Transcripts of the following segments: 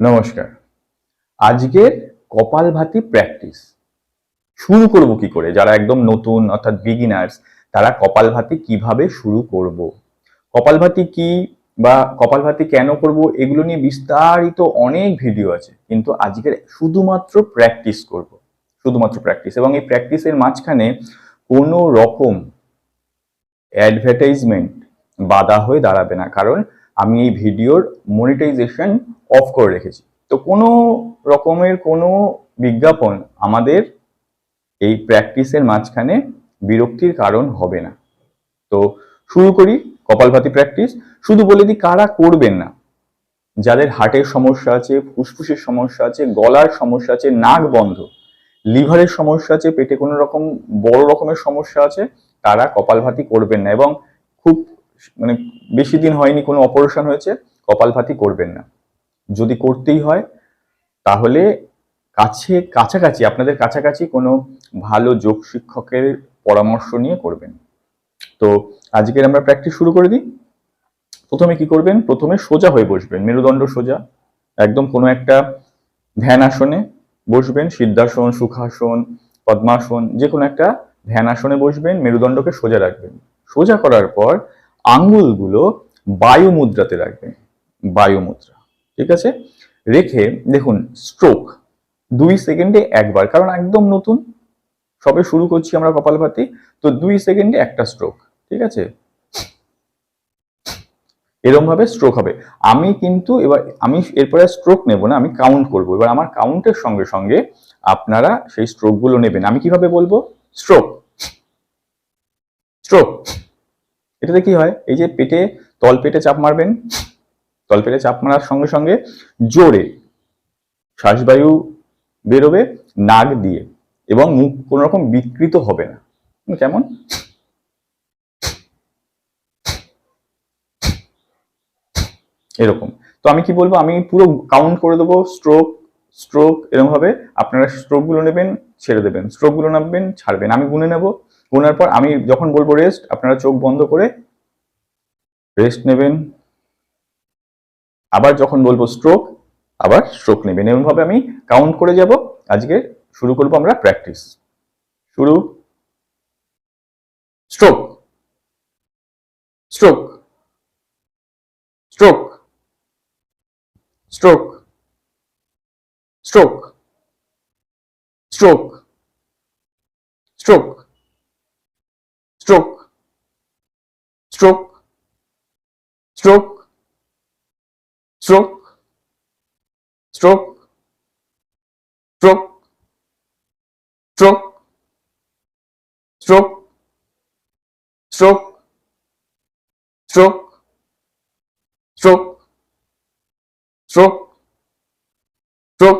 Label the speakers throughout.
Speaker 1: নমস্কার। আজকের কপালভাতি প্র্যাকটিস শুরু করব কি করে? যারা একদম নতুন, অর্থাৎ বিগিনার্স তারা কপালভাতি কীভাবে শুরু করব? কপালভাতি কি বা কপালভাতি কেন করব? এগুলো নিয়ে বিস্তারিত অনেক ভিডিও আছে, কিন্তু আজকের শুধুমাত্র প্র্যাকটিস করব। শুধুমাত্র প্র্যাকটিস এবং এই প্র্যাকটিসের মাঝখানে কোনো রকম অ্যাডভার্টাইজমেন্ট বাধা হয়ে দাঁড়াবে না। কারণ আমি এই ভিডিওর মনিটাইজেশন অফ করে রেখেছি। তো কোনো রকমের কোনো বিজ্ঞাপন আমাদের এই প্র্যাকটিসের মাঝখানে বিরক্তির কারণ হবে না। তো শুরু করি কপালভাতি প্র্যাকটিস শুধু বলে দিই, কারা করবেন না? যাদের হার্টের সমস্যা আছে, ফুসফুসের সমস্যা আছে, গলার সমস্যা আছে, নাক বন্ধ, লিভারের সমস্যা আছে, পেটে কোনো রকম বড় রকমের সমস্যা আছে, তারা কপালভাতি করবেন না। এবং খুব মানে বেশি দিন হয়নি, কোনো অপারেশন হয়েছে, কপালভাতি করবেন না। যদি করতেই হয়, তাহলে কাছে, কাছাকাছি, আপনাদের কাছাকাছি কোনো ভালো যোগ শিক্ষকের পরামর্শ নিয়ে করবেন। তো আজকের আমরা প্র্যাকটিস শুরু করে দিই। প্রথমে কি করবেন? প্রথমে সোজা হয়ে বসবেন, মেরুদণ্ড সোজা, একদম কোনো একটা ধ্যান আসনে বসবেন, সিদ্ধাসন, সুখাসন, পদ্মাসন যে কোনো একটা ধ্যান আসনে বসবেন, মেরুদণ্ডকে সোজা রাখবেন। সোজা করার পর আঙ্গুলগুলো বায়ু মুদ্রাতে রাখবেন বায়ু মুদ্রা ঠিক আছে? রেখে দেখুন স্ট্রোক দুই সেকেন্ডে একবার, কারণ একদম নতুন। সবে শুরু করছি আমরা কপালভাতি তো দুই সেকেন্ডে একটা স্ট্রোক ঠিক আছে? এরকম ভাবে স্ট্রোক হবে। আমি কিন্তু এবার, আমি এরপরে স্ট্রোক নেব না, আমি কাউন্ট করব। এবার আমার কাউন্টের সঙ্গে সঙ্গে আপনারা সেই স্ট্রোকগুলো নেবেন। আমি কীভাবে বলব? স্ট্রোক স্ট্রোক এটাতে কি হয়? এই যে পেটে, তল পেটে চাপ মারবেন। তল পেটে চাপ মারার সঙ্গে সঙ্গে জোরে শ্বাসবায়ু বেরোবে, নাক দিয়ে এবং মুখ কোনো রকম বিকৃত হবে না। কেমন? এরকম। তো আমি কি বলব? আমি পুরো কাউন্ট করে দেবো স্ট্রোক স্ট্রোক এরকম ভাবে আপনারা স্ট্রোকগুলো নেবেন, ছেড়ে দেবেন। স্ট্রোকগুলো নামবেন, ছাড়বেন। আমি গুনে নেব। গুনার পর আমি যখন বলব রেস্ট আপনারা চোখ বন্ধ করে রেস্ট নেবেন। আবার যখন বলব স্ট্রোক আবার স্ট্রোক নেবেন এরকম ভাবে আমি কাউন্ট করে যাব। আজকে শুরু করব আমরা প্র্যাকটিস শুরু। Stroke stroke stroke stroke stroke stroke stroke stroke stroke stroke stroke stroke stroke stroke stroke stroke stroke stroke stroke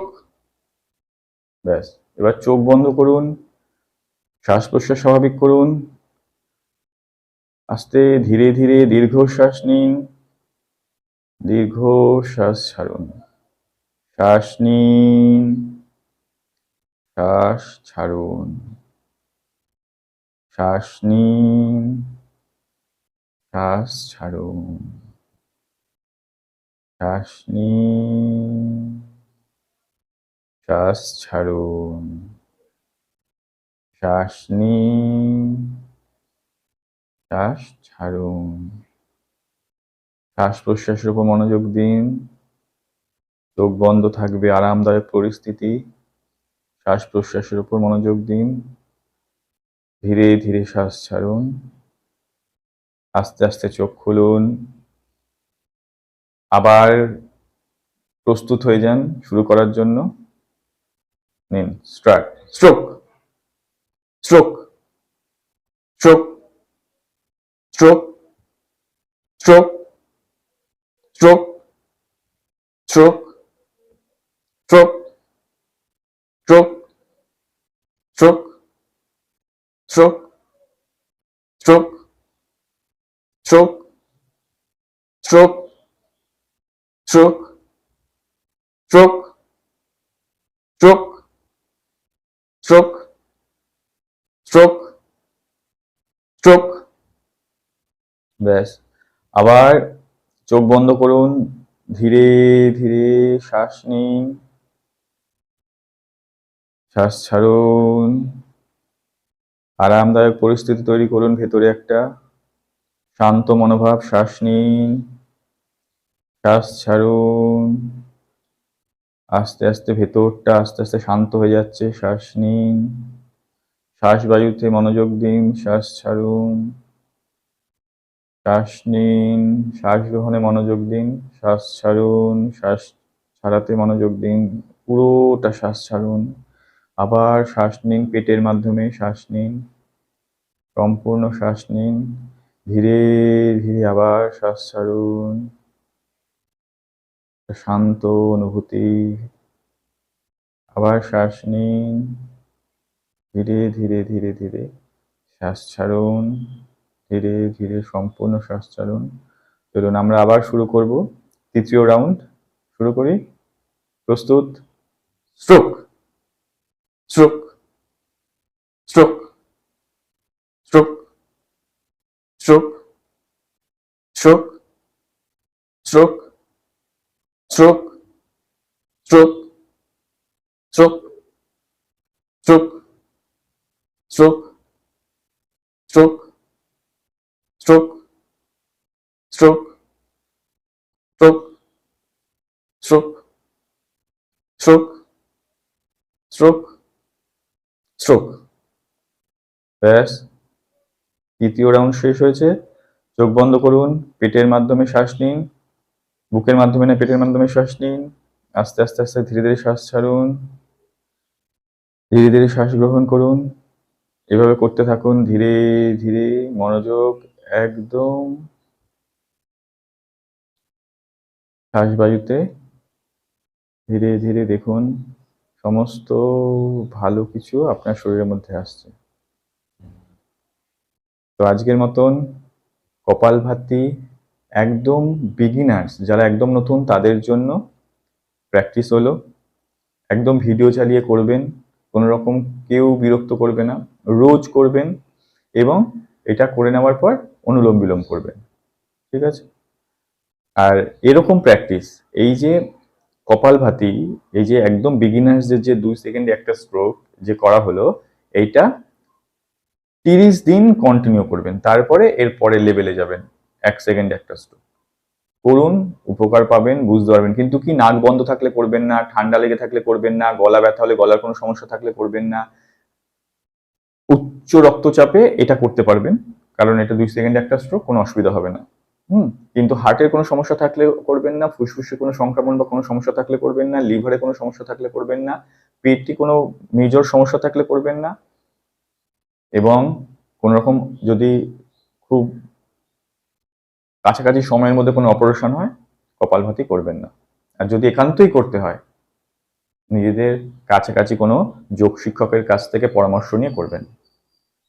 Speaker 1: ব্যাস এবার চোখ বন্ধ করুন শ্বাস প্রশ্বাস স্বাভাবিক করুন আস্তে ধীরে ধীরে দীর্ঘশ্বাস নিন দীর্ঘ শ্বাস ছাড়ুন। শ্বাস নিন। শ্বাস ছাড়ুন। শ্বাস নিন। শ্বাস ছাড়ুন। শ্বাস নিন। শ্বাস ছাড়ুন। শ্বাস নিন। শ্বাস ছাড়ুন। শ্বাস প্রশ্বাসের উপর মনোযোগ দিন। চোখ বন্ধ থাকবে, আরামদায়ক পরিস্থিতি। শ্বাস প্রশ্বাসের উপর মনোযোগ দিন। ধীরে ধীরে শ্বাস ছাড়ুন। আস্তে আস্তে চোখ খুলুন। আবার প্রস্তুত হয়ে যান শুরু করার জন্য। নিন, stroke, stroke stroke stroke stroke stroke. Stroke stroke stroke stroke stroke stroke stroke stroke stroke stroke stroke stroke stroke stroke stroke ব্যাস আবার চোখ বন্ধ করুন, ধীরে ধীরে শ্বাস নিন। শ্বাস ছাড়ুন। আরামদায়ক পরিস্থিতি তৈরি করুন ভেতরে একটা। শান্ত মনোভাব, শ্বাস নিন। শ্বাস ছাড়ুন। আস্তে আস্তে ভেতরটা আস্তে আস্তে শান্ত হয়ে যাচ্ছে, শ্বাস নিন। শ্বাস বায়ুতে মনোযোগ দিন, শ্বাস ছাড়ুন। শ্বাস নিন শ্বাস গ্রহণে মনোযোগ দিন, শ্বাস ছাড়ুন, শ্বাস ছাড়াতে মনোযোগ দিন, পুরোটা শ্বাস ছাড়ুন। আবার শ্বাস নিন পেটের মাধ্যমে, শ্বাস নিন, সম্পূর্ণ শ্বাস নিন, ধীরে ধীরে আবার শ্বাস ছাড়ুন। শান্ত অনুভূতি, আবার শ্বাস নিন, ধীরে ধীরে ধীরে ধীরে শ্বাস ছাড়ুন। ধীরে ধীরে সম্পূর্ণ শ্বাস ছাড়ুন চলুন আমরা আবার শুরু করব তৃতীয় রাউন্ড শুরু করি প্রস্তুত stroke stroke stroke stroke stroke stroke stroke stroke stroke stroke stroke stroke stroke stroke stroke stroke stroke stroke stroke ব্যাস তৃতীয় রাউন্ড শেষ হয়েছে। চোখ বন্ধ করুন, পেটের মাধ্যমে শ্বাস নিন, বুকের মাধ্যমে না, পেটের মাধ্যমে শ্বাস নিন, আস্তে আস্তে আস্তে, ধীরে ধীরে শ্বাস ছাড়ুন, ধীরে ধীরে শ্বাস গ্রহণ করুন, এভাবে করতে থাকুন, ধীরে ধীরে মনোযোগ একদম শ্বাস বায়ুতে ধীরে ধীরে দেখুন সমস্ত ভালো কিছু আপনার শরীরের মধ্যে আসছে। তো আজকের মতন কপালভাতি একদম বিগিনার্স যারা একদম নতুন, তাদের জন্য প্র্যাকটিস হলো। একদম ভিডিও চালিয়ে করবেন কোনো রকম কেউ বিরক্ত করবে না, রোজ করবেন এবং এটা করে নেওয়ার পর অনুলোম বিলোম করবেন ঠিক আছে? আর এরকম প্র্যাকটিস এই যে কপালভাতি, এই যে একদম বিগিনার্সদের যে দুই সেকেন্ডে একটা স্ট্রোক যে করা হলো, এইটা তিরিশ দিন কন্টিনিউ করবেন, তারপরে এর পরের লেভেলে যাবেন, এক সেকেন্ডে একটা স্ট্রোক করুন, উপকার পাবেন, বুঝতে পারবেন, কিন্তু কি নাক বন্ধ থাকলে করবেন না, ঠান্ডা লেগে থাকলে করবেন না, গলা ব্যথা হলে গলার কোনো সমস্যা থাকলে করবেন না উচ্চ রক্তচাপে এটা করতে পারবেন, কারণ এটা দুই সেকেন্ডে একটা স্ট্রোক কোনো অসুবিধা হবে না। হুম? কিন্তু হার্টের কোনো সমস্যা থাকলে করবেন না, ফুসফুসে কোনো সংক্রমণ বা কোনো সমস্যা থাকলে করবেন না লিভারে কোনো সমস্যা থাকলে করবেন না, পেটে কোনো মেজর সমস্যা থাকলে করবেন না। এবং কোনো রকম যদি খুব কাছাকাছি সময়ের মধ্যে কোনো অপারেশন হয় কপালভাতি করবেন না। আর যদি একান্তই করতে হয়, নিজেদের কাছাকাছি কোনো যোগ শিক্ষকের কাছ থেকে পরামর্শ নিয়ে করবেন।